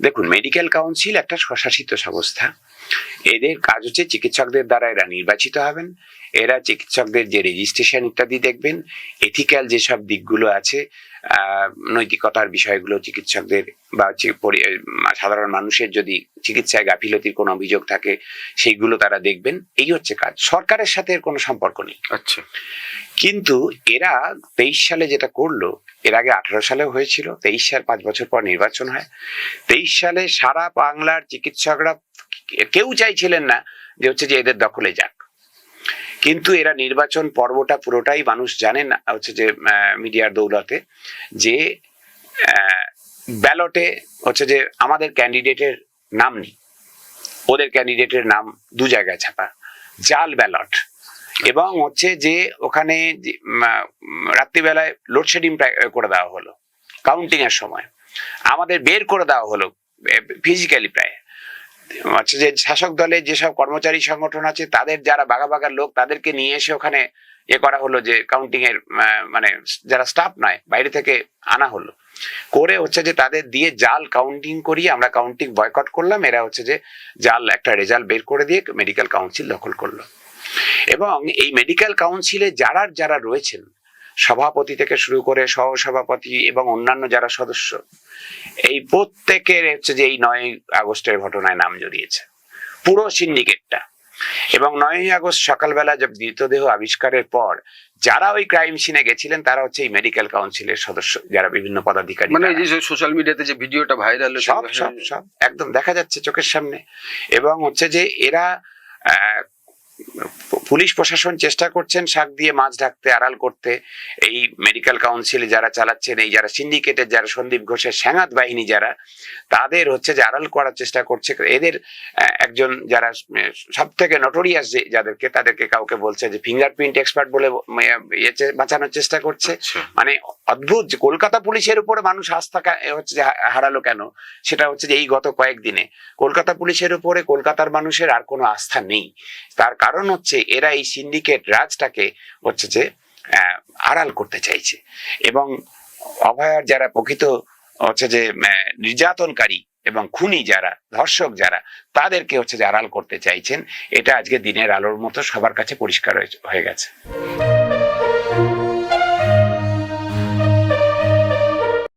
দেখুন medical council একটা স্বশাসিত সংস্থা। এদের কাজ হচ্ছে চিকিৎসকদের দ্বারা এরা নির্বাচিত হবেন, এরা চিকিৎসকদের যে রেজিস্ট্রেশন ইত্যাদি দেখবেন এথিক্যাল যেসব দিকগুলো আছে নৈতিকতার বিষয়গুলো চিকিৎসকদের বা সাধারণ মানুষের যদি চিকিৎসায় গাফিলতির কোনো অভিযোগ থাকে, সেইগুলো তারা দেখবেন। এই হচ্ছে কাজ। সরকারের সাথে এর কোনো সম্পর্ক নেই। আচ্ছা। কিন্তু এরা তেইশ সালে যেটা করল, এর আগে আঠারো সালেও হয়েছিল, তেইশ সাল পাঁচ বছর পর নির্বাচন হয়। তেইশ সালে সারা বাংলার চিকিৎসকরা কেউ চাইছিলেন না যে হচ্ছে যে এদের দখলে যাক। কিন্তু এরা নির্বাচন পর্বটা পুরোটাই মানুষ জানেন হচ্ছে যে মিডিয়ার দৌলতে যে ব্যালটে হচ্ছে যে আমাদের ক্যান্ডিডেটের নাম নেই। ওদের ক্যান্ডিডেটের নাম দু জায়গায় ছাপা। জাল ব্যালট। এবং হচ্ছে যে ওখানে রাত্রিবেলায় লোডশেডিং করে দেওয়া হলো কাউন্টিং এর সময়। আমাদের বের করে দেওয়া হলো ফিজিক্যালি প্রায়। হচ্ছে যে শাসক দলের যেসব কর্মচারী সংগঠন আছে, তাদের যারা বাঘা বাঘার লোক, তাদেরকে নিয়ে এসে ওখানে এ করা হলো যে কাউন্টিং এর মানে যারা স্টাফ নয়, বাইরে থেকে আনা হলো। করে হচ্ছে যে তাদের দিয়ে জাল কাউন্টিং করিয়ে আমরা কাউন্টিং বয়কট করলাম। এরা হচ্ছে যে জাল, একটা রেজাল্ট বের করে দিয়ে মেডিকেল কাউন্সিল দখল করল। এবং এই মেডিকেল কাউন্সিলে যারা যারা রয়েছেন সভাপতি থেকে শুরু করে সহসভাপতি এবং অন্যান্য যারা সদস্য এই প্রত্যেকের হচ্ছে যে এই নয় আগস্টের ঘটনায় নাম জড়িয়েছে। পুরো সিন্ডিকেটটা এবং নয়ই আগস্ট সকালবেলা যে মৃতদেহ আবিষ্কারের পর যারা ওই ক্রাইম সিনে গেছিলেন তারা হচ্ছে এই মেডিকেল কাউন্সিলের সদস্য যারা বিভিন্ন পদাধিকারী মানে। এই যে সোশ্যাল মিডিয়াতে যে ভিডিওটা ভাইরাল সব সব সব একদম দেখা যাচ্ছে চোখের সামনে। এবং হচ্ছে যে এরা আহ, পুলিশ প্রশাসন চেষ্টা করছেন শাক দিয়ে মাছ ঢাকতে আড়াল করতে। এই মেডিকেল কাউন্সিল যারা চালাচ্ছেন এই যারা সিন্ডিকেটের যারা সন্দীপ ঘোষের স্যাঙাত বাহিনী যারা তাদের হচ্ছে যে আড়াল করার চেষ্টা করছে। এদের একজন যারা সব থেকে নটোরিয়াস যে যাদেরকে তাদেরকে কাউকে বলছে যে ফিঙ্গারপ্রিন্ট এক্সপার্ট বলে বাঁচানোর চেষ্টা করছে। আচ্ছা। মানে অদ্ভুত যে কলকাতা পুলিশের উপরে মানুষ আস্থা হচ্ছে যে হারালো কেন? সেটা হচ্ছে যে এই গত কয়েকদিনে কলকাতা পুলিশের উপরে কলকাতার মানুষের আর কোনো আস্থা নেই। তার কারণ হচ্ছে এরা এই সিন্ডিকেট রাজটাকে হচ্ছে যে আড়াল করতে চাইছে। এবং অভয়ার যারা প্রকৃত হচ্ছে যে নির্যাতনকারী এবং খুনি যারা, ধর্ষক যারা, তাদেরকে হচ্ছে যে আড়াল করতে চাইছেন। এটা আজকে দিনের আলোর মতো সবার কাছে পরিষ্কার হয়ে গেছে।